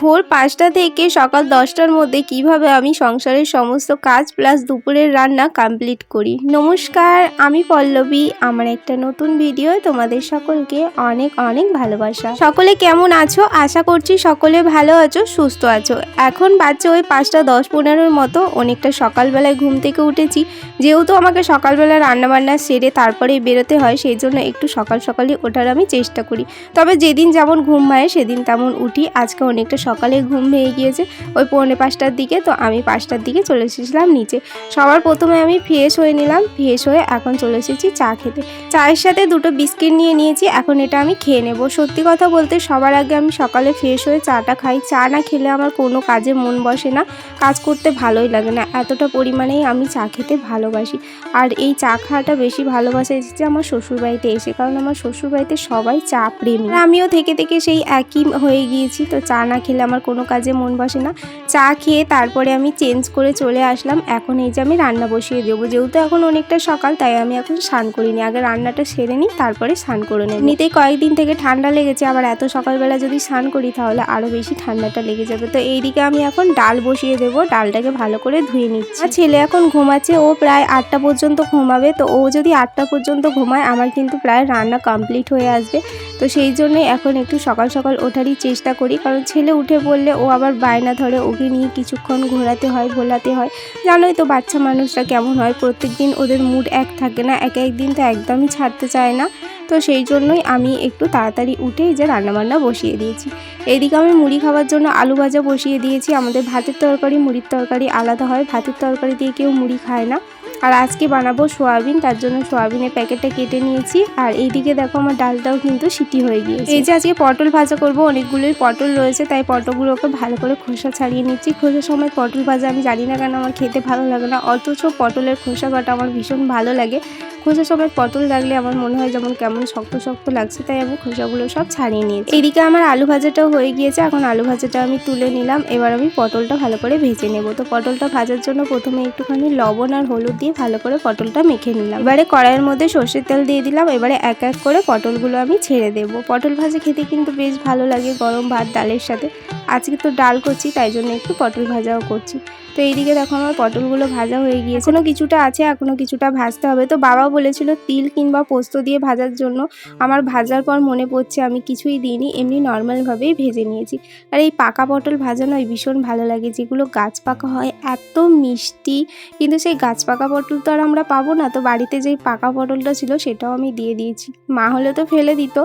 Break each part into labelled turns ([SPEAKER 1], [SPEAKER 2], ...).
[SPEAKER 1] ভোর পাঁচটা থেকে সকাল দশটার মধ্যে কীভাবে আমি সংসারের সমস্ত কাজ প্লাস দুপুরের রান্না কমপ্লিট করি। নমস্কার, আমি পল্লবী। আমার একটা নতুন ভিডিও তোমাদের সকলকে অনেক অনেক ভালোবাসা। সকলে কেমন আছো? আশা করছি সকলে ভালো আছো, সুস্থ আছো। এখন বাচ্চা ওই পাঁচটা দশ পনেরোর মতো। অনেকটা সকালবেলায় ঘুম থেকে উঠেছি। যেহেতু আমাকে সকালবেলা রান্নাবান্না সেরে তারপরেই বেরোতে হয়, সেই জন্য একটু সকাল সকালই ওঠার আমি চেষ্টা করি। তবে যেদিন যেমন ঘুম হয় সেদিন তেমন উঠি। আজকে অনেকটা সকালে ঘুম ভেঙে গিয়েছে। ওই পৌনে পাঁচটার দিকে, তো আমি পাঁচটার দিকে চলে এসেছিলাম নিচে। সবার প্রথমে আমি ফ্রেশ হয়ে নিলাম ফ্রেশ হয়ে এখন চলে এসেছি চা খেতে। চায়ের সাথে দুটো বিস্কিট নিয়ে নিয়েছি, এখন এটা আমি খেয়ে নেব। সত্যি কথা বলতে, সবার আগে আমি সকালে ফ্রেশ হয়ে চাটা খাই। চা না খেলে আমার কোনো কাজে মন বসে না, কাজ করতে ভালোই লাগে না। এতটা পরিমাণেই আমি চা খেতে ভালোবাসি। আর এই চা খাওয়াটা বেশি ভালোবাসা এসেছে আমার শ্বশুরবাড়িতে এসে, কারণ আমার শ্বশুরবাড়িতে সবাই চা প্রেমী। আমিও থেকে থেকে সেই একই হয়ে গিয়েছি, তো চা না খেলে আমার কোনো কাজে মন বসে না। চা খেয়ে তারপরে আমি চেঞ্জ করে চলে আসলাম। এখন এই যে আমি রান্না বসিয়ে দেবো। যেহেতু এখন অনেকটা সকাল, তাই আমি এখন স্নান করিনি। আগে রান্নাটা সেরে নিই, তারপরে স্নান করে নেব। এমনিতেই কয়েকদিন থেকে ঠান্ডা লেগেছে। আবার এত সকালবেলা যদি স্নান করি, তাহলে আরও বেশি ঠান্ডাটা লেগে যাবে। তো এইদিকে আমি এখন ডাল বসিয়ে দেবো। ডালটাকে ভালো করে ধুয়ে নিচ্ছি। ছেলে এখন ঘুমাচ্ছে। ও প্রায় আটটা পর্যন্ত ঘুমাবে। তো ও যদি আটটা পর্যন্ত ঘুমায়, আমার কিন্তু প্রায় রান্না কমপ্লিট হয়ে আসবে। তো সেই জন্যই এখন একটু সকাল সকাল ওঠারই চেষ্টা করি। কারণ ছেলে উঠে বললে ও আবার বায়না ধরে ওকে নিয়ে কিছুক্ষণ ঘোরাতে হয় ভোলাতে হয়। জানোই তো বাচ্চা মানুষরা কেমন হয় প্রত্যেক দিন ওদের মুড এক থাকে না, এক এক দিন তো একদমই ছাড়তে চায় না। তো সেই জন্যই আমি একটু তাড়াতাড়ি উঠে যে রান্নাবান্না বসিয়ে দিয়েছি। এইদিকে আমি মুড়ি খাওয়ার জন্য আলু ভাজা বসিয়ে দিয়েছি। আমাদের ভাতের তরকারি, মুড়ির তরকারি আলাদা হয়। ভাতের তরকারি দিয়ে কেউ মুড়ি খায় না। আর আজকে বানাবো সোয়াবিন, তার জন্য সোয়াবিনের প্যাকেটটা কেটে নিয়েছি। আর এইদিকে দেখো আমার ডালটাও কিন্তু সিটি হয়ে গিয়েছে। এই যে আজকে পটল ভাজা করব, অনেকগুলোই পটল রয়েছে, তাই পটলগুলোকে ভালো করে খোসা ছাড়িয়ে নিচ্ছি। খোসার সময় পটল ভাজা আমি জানি না কেন, আমার খেতে ভালো লাগে না, অথচ পটলের খোসা কাটা আমার ভীষণ ভালো লাগে। খোসার সময় পটল লাগলে আমার মনে হয় যেমন কেমন শক্ত শক্ত লাগছে, তাই আমি খোসাগুলো সব ছাড়িয়ে নিয়েছি। এদিকে আমার আলু ভাজাটাও হয়ে গিয়েছে, এখন আলু ভাজাটা আমি তুলে নিলাম। এবার আমি পটলটা ভালো করে ভেজে নেব। তো পটলটা ভাজার জন্য প্রথমে একটুখানি লবণ আর হলুদ দিয়ে ভালো করে পটলটা মেখে নিলাম। এবারে কড়াইয়ের মধ্যে সর্ষের তেল দিয়ে দিলাম। এবারে এক এক করে পটলগুলো আমি ছেড়ে দেবো। পটল ভাজা খেতে কিন্তু বেশ ভালো লাগে গরম ভাত, ডালের সাথে। আজকে তো ডাল করছি, তাই জন্য একটু পটল ভাজাও করছি। তো এইদিকে দেখো আমার পটলগুলো ভাজা হয়ে গিয়েছে। এখনও কিছুটা আছে, এখনও কিছুটা ভাজতে হবে। তো বাবা বলেছিল তিল কিংবা পোস্ত দিয়ে ভাজার জন্য। আমার ভাজার পর মনে পড়ছে, আমি কিছুই দিইনি, এমনি নর্মালভাবেই ভেজে নিয়েছি। আর এই পাকা পটল ভাজা নয়, ভীষণ ভালো লাগে। যেগুলো গাছ পাকা হয়, এত মিষ্টি। কিন্তু সেই গাছ পাকা পটল তো আর আমরা পাবো না। তো বাড়িতে যেই পাকা পটলটা ছিল, সেটাও আমি দিয়ে দিয়েছি। মা হলে তো ফেলে দিত।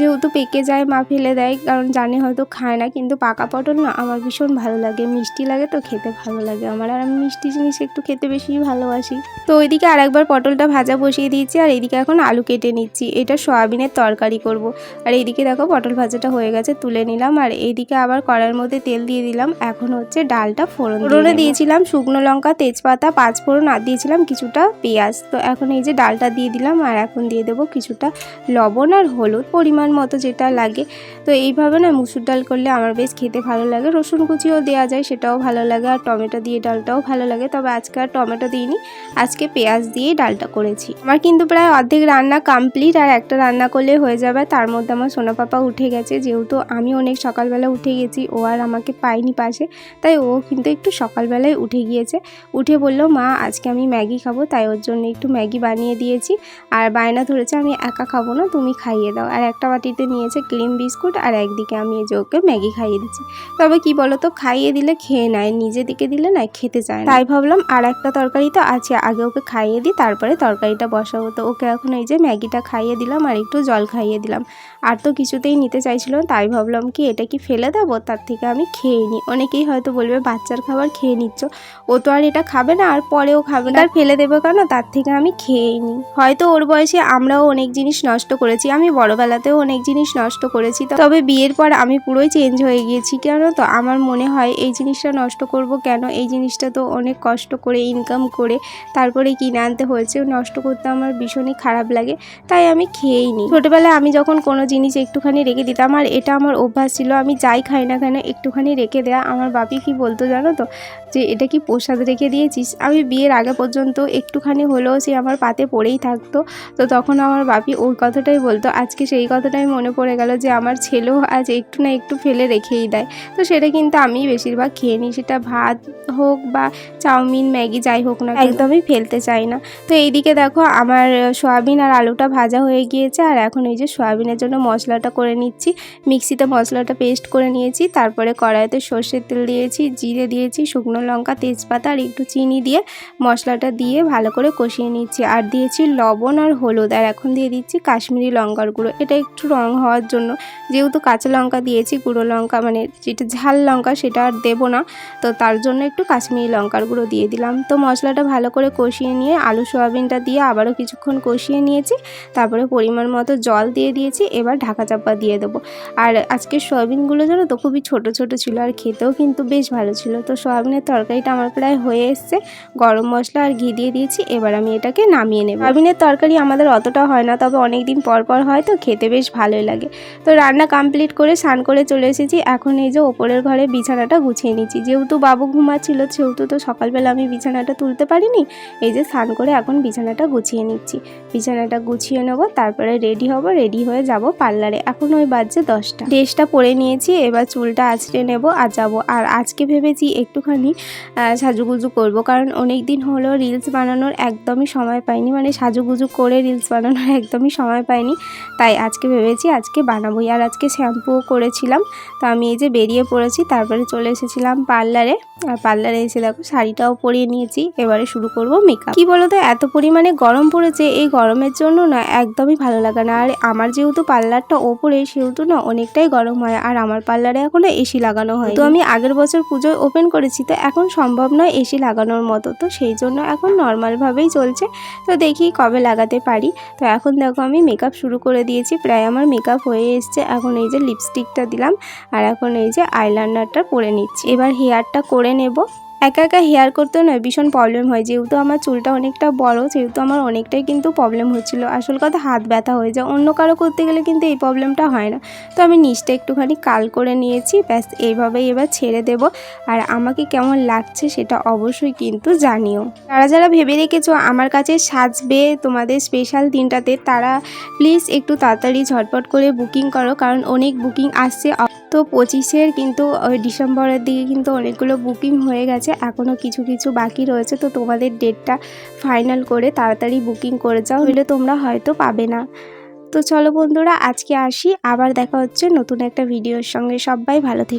[SPEAKER 1] যেহেতু পেকে যায় মা ফেলে দেয় কারণ জানে হয়তো খায় না কিন্তু পাকা পটল না আমার ভীষণ ভালো লাগে। মিষ্টি লাগে তো খেতে ভালো লাগে আমার। আর আমি মিষ্টি জিনিস একটু খেতে বেশি ভালোবাসি। তো ওইদিকে আর একবার পটলটা ভাজা বসিয়ে দিয়েছি আর এইদিকে এখন আলু কেটে নিচ্ছি। এটা সয়াবিনের তরকারি করব। আর এইদিকে দেখো পটল ভাজাটা হয়ে গেছে তুলে নিলাম। আর এইদিকে আবার কড়ার মধ্যে তেল দিয়ে দিলাম। এখন হচ্ছে ডালটা ফোড়ন ফোড়নে দিয়েছিলাম শুকনো লঙ্কা তেজপাতা পাঁচ ফোড়ন আর দিয়েছিলাম কিছুটা পেঁয়াজ। তো এখন এই যে ডালটা দিয়ে দিলাম আর এখন দিয়ে দেবো কিছুটা লবণ আর হলুদ। পরিমাণ মতো যেটা লাগে। তো এইভাবে না মুসুর ডাল করলে আমার বেশ খেতে ভালো লাগে। রসুন কুচিও দেওয়া যায়, সেটাও ভালো লাগে। আর টমেটো দিয়ে ডালটাও ভালো লাগে। তবে আজকে আর টমেটো দিইনি, আজকে পেঁয়াজ দিয়েই ডালটা করেছি। আমার কিন্তু প্রায় অর্ধেক রান্না কমপ্লিট আর একটা রান্না করলে হয়ে যাবে। তার মধ্যে আমার সোনা পাপা উঠে গেছে। যেহেতু আমি অনেক সকালবেলা উঠে গেছি, ও আর আমাকে পাইনি পাশে। তাই ও কিন্তু একটু সকালবেলায় উঠে গিয়েছে। উঠে বলল, মা, আজকে আমি ম্যাগি খাব। তাই ওর জন্য একটু ম্যাগি বানিয়ে দিয়েছি। আর বায়না ধরেছে, আমি একা খাব না, তুমি খাইয়ে দাও। আর একটা বাটিতে নিয়েছে ক্রিম বিস্কুট আর একদিকে আমি এই যে ওকে ম্যাগি খাইয়ে দিচ্ছি। তবে কি বলো তো খাইয়ে দিলে খেয়ে নেয়, নিজে দিকে দিলে না, খেতে চায় তাই ভাবলাম আর একটা তরকারি তো আছে, আগে ওকে খাইয়ে দিই, তারপরে তরকারিটা বসাবো। তো ওকে এখন এই যে ম্যাগিটা খাইয়ে দিলাম আর একটু জল খাইয়ে দিলাম। আর তো কিছুতেই নিতে চাইছিল তাই ভাবলাম কি, এটা কি ফেলে দেবো? তার থেকে আমি খেয়ে নিই। অনেকেই হয়তো বলবে, বাচ্চার খাবার খেয়ে নিচ্ছ। ও তো আর এটা খাবে না, আর পরেও খাবে না। আর ফেলে দেবো কেন? তার থেকে আমি খেয়েই নিই। হয়তো ওর বয়সে আমরাও অনেক জিনিস নষ্ট করেছি। আমি বড়বেলাতেও অনেক জিনিস নষ্ট করেছি। তবে বিয়ের পর আমি পুরোই চেঞ্জ হয়ে গিয়েছি। কেন তো? আমার মনে হয় এই জিনিসটা নষ্ট করব কেন? এই জিনিসটা তো অনেক কষ্ট করে ইনকাম করে, তারপরে কিনে আনতে হয়েছে। নষ্ট করতে আমার ভীষণই খারাপ লাগে, তাই আমি খেয়েই নিই ছোটোবেলায় আমি যখন কোনো জিনিস একটুখানি রেখে দিতাম, আর এটা আমার অভ্যাস ছিল, আমি যাই খাই না কেন, একটুখানি রেখে দেয়া। আমার বাপি কি বলতো জানো তো? যে, এটা কি প্রসাদ রেখে দিয়েছিস? আমি বিয়ের আগে পর্যন্ত একটুখানি হলেও সে আমার পাতে পড়েই থাকতো। তো তখন আমার বাপি ওই কথাটাই বলতো, আজকে সেই কথা কথাটাই মনে পড়ে গেল যে আমার ছেলেও আজ একটু না একটু ফেলে রেখেই দেয়। তো সেটা কিন্তু আমি বেশিরভাগ খেয়ে নিই, সেটা ভাত হোক বা চাউমিন, ম্যাগি যাই হোক না একদমই ফেলতে চাই না। তো এইদিকে দেখো আমার সয়াবিন আর আলুটা ভাজা হয়ে গিয়েছে, আর এখন এই যে সয়াবিনের জন্য মশলাটা করে নিচ্ছি। মিক্সিতে মশলাটা পেস্ট করে নিয়েছি, তারপরে কড়াইতে সর্ষের তেল দিয়েছি, জিরে দিয়েছি, শুকনো লঙ্কা, তেজপাতা আর একটু চিনি দিয়ে মশলাটা দিয়ে ভালো করে কষিয়ে নিচ্ছি। আর দিয়েছি লবণ আর হলুদ, আর এখন দিয়ে দিচ্ছি কাশ্মীরি লঙ্কার গুঁড়ো। এটা একটু রং হওয়ার জন্য। যেহেতু কাঁচা লঙ্কা দিয়েছি, গুঁড়ো লঙ্কা মানে যেটা ঝাল লঙ্কা সেটা আর দেবো না। তো তার জন্য একটু কাশ্মীরি লঙ্কার গুঁড়ো দিয়ে দিলাম। তো মশলাটা ভালো করে কষিয়ে নিয়ে আলু, সয়াবিনটা দিয়ে আবারও কিছুক্ষণ কষিয়ে নিয়েছি। তারপরে পরিমাণ মতো জল দিয়ে দিয়েছি। এবার ঢাকা চাপা দিয়ে দেবো। আর আজকে সয়াবিনগুলো জানো তো, খুবই ছোট ছোট ছিল আর খেতেও কিন্তু বেশ ভালো ছিল। তো সয়াবিনের তরকারিটা আমার প্রায় হয়ে এসছে। গরম মশলা আর ঘি দিয়ে দিয়েছি। এবার আমি এটাকে নামিয়ে নেব। সয়াবিনের তরকারি আমাদের অতটা হয় না, তবে অনেক দিন পর পর হয় তো খেতে বেশ ভালোই লাগে। তো রান্না কমপ্লিট করে স্নান করে চলে এসেছি। এখন এই যে ওপরের ঘরে বিছানাটা গুছিয়ে নিচ্ছি। যেহেতু বাবু ঘুমাচ্ছিল, সেহেতু তো সকালবেলা আমি বিছানাটা তুলতে পারিনি। এই যে স্নান করে এখন বিছানাটা গুছিয়ে নিচ্ছি। বিছানাটা গুছিয়ে নেব, তারপরে রেডি হব রেডি হয়ে যাব পার্লারে। এখন ওই বাজছে দশটা। ড্রেসটা পরে নিয়েছি, এবার চুলটা আঁচড়ে নেব আর যাব। আর আজকে ভেবেছি একটুখানি সাজুগুজু করব। কারণ অনেক দিন হলো রিলস বানানোর একদমই সময় পাইনি। মানে সাজুগুজু করে রিলস বানানোর একদমই সময় পাইনি। তাই আজকে ভেবেছি আজকে বানাবোই আর আজকে শ্যাম্পুও করেছিলাম। তো আমি এই যে বেরিয়ে পড়েছি, তারপরে চলে এসেছিলাম পার্লারে। আর পার্লারে এসে দেখো, শাড়িটাও পরিয়ে নিয়েছি। এবারে শুরু করব মেকআপ কি বলো তো এত পরিমাণে গরম পড়েছে, এই গরমের জন্য না একদমই ভালো লাগে না। আর আমার যেহেতু পার্লারটা ওপরে, সেহেতু না অনেকটাই গরম হয়। আর আমার পার্লারে এখনও এসি লাগানো হয় তো আমি আগের বছর পুজোয় ওপেন করেছি, তো এখন সম্ভব নয় এসি লাগানোর মতো। তো সেই জন্য এখন নর্মালভাবেই চলছে। তো দেখি কবে লাগাতে পারি। তো এখন দেখো আমি মেকআপ শুরু করে দিয়েছি, প্রায় আমার মেকআপ হয়ে এসছে। এখন এই যে লিপস্টিকটা দিলাম আর এখন এই যে আইলাইনারটা পরে নিচ্ছি। এবার হেয়ারটা করে নেব। একা একা হেয়ার করতেও নয়, ভীষণ প্রবলেম হয়। যেহেতু আমার চুলটা অনেকটা বড়, সেহেতু আমার অনেকটাই কিন্তু প্রবলেম হচ্ছিল। আসল কথা হাত ব্যথা হয়ে যায়। অন্য কারও করতে গেলে কিন্তু এই প্রবলেমটা হয় না। তো আমি নিচটা একটুখানি কাল করে নিয়েছি। ব্যাস, এইভাবেই এবার ছেড়ে দেব। আর আমাকে কেমন লাগছে সেটা অবশ্যই কিন্তু জানিও। যারা যারা ভেবে রেখেছো আমার কাছে সাজবে তোমাদের স্পেশাল দিনটাতে, তারা প্লিজ একটু তাড়াতাড়ি ঝটপট করে বুকিং করো। কারণ অনেক বুকিং আসছে। তো পঁচিশের কিন্তু, ওই ডিসেম্বরের দিকে কিন্তু অনেকগুলো বুকিং হয়ে গেছে। এখনও কিছু কিছু বাকি রয়েছে। তো তোমাদের ডেটটা ফাইনাল করে তাড়াতাড়ি বুকিং করে যাও, হলে তোমরা হয়তো পাবে না। তো চলো বন্ধুরা, আজকে আসি। আবার দেখা হচ্ছে নতুন একটা ভিডিওর সঙ্গে। সবাই ভালো থেকে।